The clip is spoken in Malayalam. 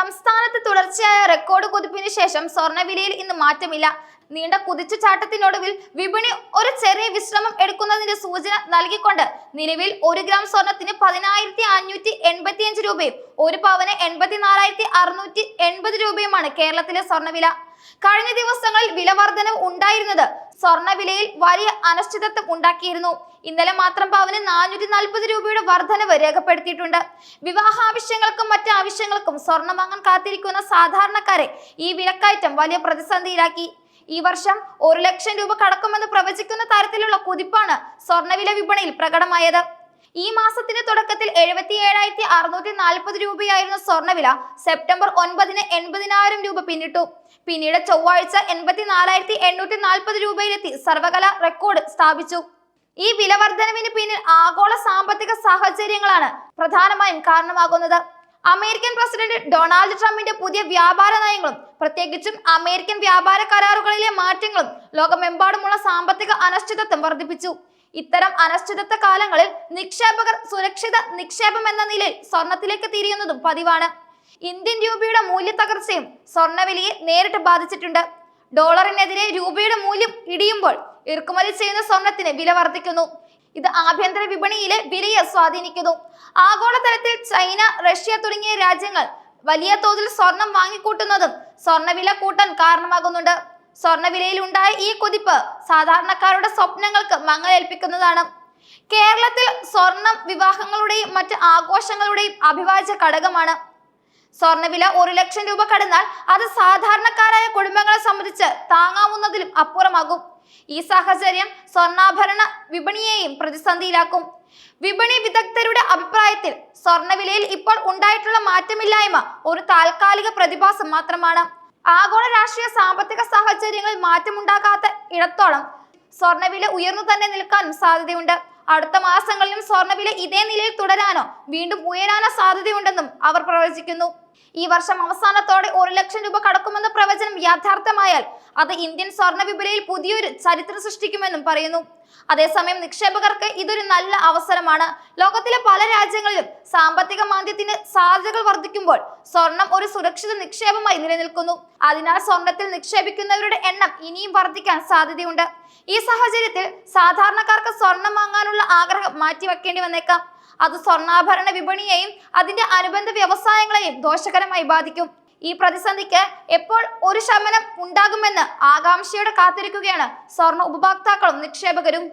സംസ്ഥാനത്ത് തുടർച്ചയായ റെക്കോർഡ് കുതിപ്പിന് ശേഷം സ്വർണവിലയിൽ ഇന്ന് മാറ്റമില്ല. നീണ്ട കുതിച്ചു ചാട്ടത്തിനൊടുവിൽ വിപണി ഒരു ചെറിയ വിശ്രമം എടുക്കുന്നതിന്റെ സൂചന നൽകിക്കൊണ്ട് നിലവിൽ ഒരു ഗ്രാം സ്വർണത്തിന് പതിനായിരത്തി അഞ്ഞൂറ്റി എൺപത്തിയഞ്ച് രൂപയും ഒരു പവന് എൺപത്തിനാലായിരത്തി അറുന്നൂറ്റി എൺപത് രൂപയുമാണ് കേരളത്തിലെ സ്വർണവില കഴിഞ്ഞ ദിവസങ്ങളിൽ വില വർധനവ് ഉണ്ടായിരുന്നത് സ്വർണവിലയിൽ വലിയ അനിശ്ചിതത്വം ഉണ്ടാക്കിയിരുന്നു. ഇന്നലെ മാത്രം പവന് നാനൂറ്റി നാൽപ്പത് രൂപയുടെ വർധനവ് രേഖപ്പെടുത്തിയിട്ടുണ്ട്. വിവാഹാവശ്യങ്ങൾക്കും മറ്റ് ആവശ്യങ്ങൾക്കും സ്വർണം വാങ്ങാൻ കാത്തിരിക്കുന്ന സാധാരണക്കാരെ ഈ വിലക്കയറ്റം വലിയ പ്രതിസന്ധിയിലാക്കി. ഈ വർഷം ഒരു ലക്ഷം രൂപ കടക്കുമെന്ന് പ്രവചിക്കുന്ന തരത്തിലുള്ള കുതിപ്പാണ് സ്വർണവില വിപണിയിൽ പ്രകടമായത്. ഈ മാസത്തിന്റെ തുടക്കത്തിൽ എഴുപത്തി ഏഴായിരത്തി അറുന്നൂറ്റി നാൽപ്പത് രൂപയായിരുന്ന സ്വർണവില സെപ്റ്റംബർ ഒൻപതിന് എൺപതിനായിരം രൂപ പിന്നിട്ടു. പിന്നീട് ചൊവ്വാഴ്ച എൺപത്തി നാലായിരത്തി എണ്ണൂറ്റി നാൽപ്പത് രൂപയിലെത്തി സർവകല റെക്കോർഡ് സ്ഥാപിച്ചു. ഈ വില വർധനവിന് പിന്നിൽ ആഗോള സാമ്പത്തിക സാഹചര്യങ്ങളാണ് പ്രധാനമായും കാരണമാകുന്നത്. അമേരിക്കൻ പ്രസിഡന്റ് ഡൊണാൾഡ് ട്രംപിന്റെ പുതിയ വ്യാപാര നയങ്ങളും പ്രത്യേകിച്ചും അമേരിക്കൻ വ്യാപാര കരാറുകളിലെ മാറ്റങ്ങളും ലോകമെമ്പാടുമുള്ള സാമ്പത്തിക അനിശ്ചിതത്വം വർദ്ധിപ്പിച്ചു. ഇത്തരം അനിശ്ചിതത്വ കാലങ്ങളിൽ നിക്ഷേപകർ സുരക്ഷിത നിക്ഷേപം എന്ന നിലയിൽ സ്വർണത്തിലേക്ക് തിരിയുന്നതും പതിവാണ്. ഇന്ത്യൻ രൂപയുടെ മൂല്യ തകർച്ചയും സ്വർണവിലയെ നേരിട്ട് ബാധിച്ചിട്ടുണ്ട്. ഡോളറിനെതിരെ രൂപയുടെ മൂല്യം ഇടിയുമ്പോൾ ഇറക്കുമതി ചെയ്യുന്ന സ്വർണത്തിന് വില വർദ്ധിക്കുന്നു. ഇത് ആഭ്യന്തര വിപണിയിലെ വിലയെ സ്വാധീനിക്കുന്നു. ആഗോളതലത്തിൽ ചൈന റഷ്യ തുടങ്ങിയ രാജ്യങ്ങൾ വലിയ തോതിൽ സ്വർണം വാങ്ങിക്കൂട്ടുന്നതും സ്വർണവില കൂട്ടാൻ കാരണമാകുന്നുണ്ട്. സ്വർണവിലയിൽ ഉണ്ടായ ഈ കുതിപ്പ് സാധാരണക്കാരുടെ സ്വപ്നങ്ങൾക്ക് മങ്ങലേൽപ്പിക്കുന്നതാണ്. കേരളത്തിൽ സ്വർണം വിവാഹങ്ങളുടെയും മറ്റ് ആഘോഷങ്ങളുടെയും അഭിവാജ്യ ഘടകമാണ്. സ്വർണവില ഒരു ലക്ഷം രൂപ കടന്നാൽ അത് സാധാരണക്കാരായ കുടുംബങ്ങളെ സംബന്ധിച്ച് താങ്ങാവുന്നതിലും അപ്പുറമാകും. ഈ സാഹചര്യം സ്വർണാഭരണ വിപണിയെയും പ്രതിസന്ധിയിലാക്കും. വിപണി വിദഗ്ധരുടെ അഭിപ്രായത്തിൽ സ്വർണവിലയിൽ ഇപ്പോൾ ഉണ്ടായിട്ടുള്ള മാറ്റമില്ലായ്മ ഒരു താൽക്കാലിക പ്രതിഭാസം മാത്രമാണ്. ആഗോള രാഷ്ട്രീയ സാമ്പത്തിക സാഹചര്യങ്ങളിൽ മാറ്റമുണ്ടാകാത്ത ഇടത്തോളം സ്വർണവില ഉയർന്നു തന്നെ നിൽക്കാനും സാധ്യതയുണ്ട്. അടുത്ത മാസങ്ങളിലും സ്വർണവില ഇതേ നിലയിൽ തുടരാനോ വീണ്ടും ഉയരാനോ സാധ്യതയുണ്ടെന്നും അവർ പ്രവചിക്കുന്നു. ഈ വർഷം അവസാനത്തോടെ ഒരു ലക്ഷം രൂപ കടക്കുമെന്ന പ്രവചനം യാഥാർത്ഥ്യമായാൽ അത് ഇന്ത്യൻ സ്വർണ വിപണിയിൽ പുതിയൊരു ചരിത്രം സൃഷ്ടിക്കുമെന്നും പറയുന്നു. അതേസമയം നിക്ഷേപകർക്ക് ഇതൊരു നല്ല അവസരമാണ്. ലോകത്തിലെ പല രാജ്യങ്ങളിലും സാമ്പത്തിക മാന്ദ്യത്തിന് സാധ്യതകൾ വർദ്ധിക്കുമ്പോൾ സ്വർണം ഒരു സുരക്ഷിത നിക്ഷേപമായി നിലനിൽക്കുന്നു. അതിനാൽ സ്വർണത്തിൽ നിക്ഷേപിക്കുന്നവരുടെ എണ്ണം ഇനിയും വർദ്ധിക്കാൻ സാധ്യതയുണ്ട്. ഈ സാഹചര്യത്തിൽ സാധാരണക്കാർക്ക് സ്വർണം വാങ്ങാനുള്ള ആഗ്രഹം മാറ്റിവെക്കേണ്ടി വന്നേക്കാം. അത് സ്വർണാഭരണ വിപണിയെയും അതിന്റെ അനുബന്ധ വ്യവസായങ്ങളെയും ദോഷകരമായി ബാധിക്കും. ഈ പ്രതിസന്ധിക്ക് എപ്പോൾ ഒരു ശമനം ഉണ്ടാകുമെന്ന് ആകാംക്ഷയോടെ കാത്തിരിക്കുകയാണ് സ്വർണ ഉപഭോക്താക്കളും നിക്ഷേപകരും.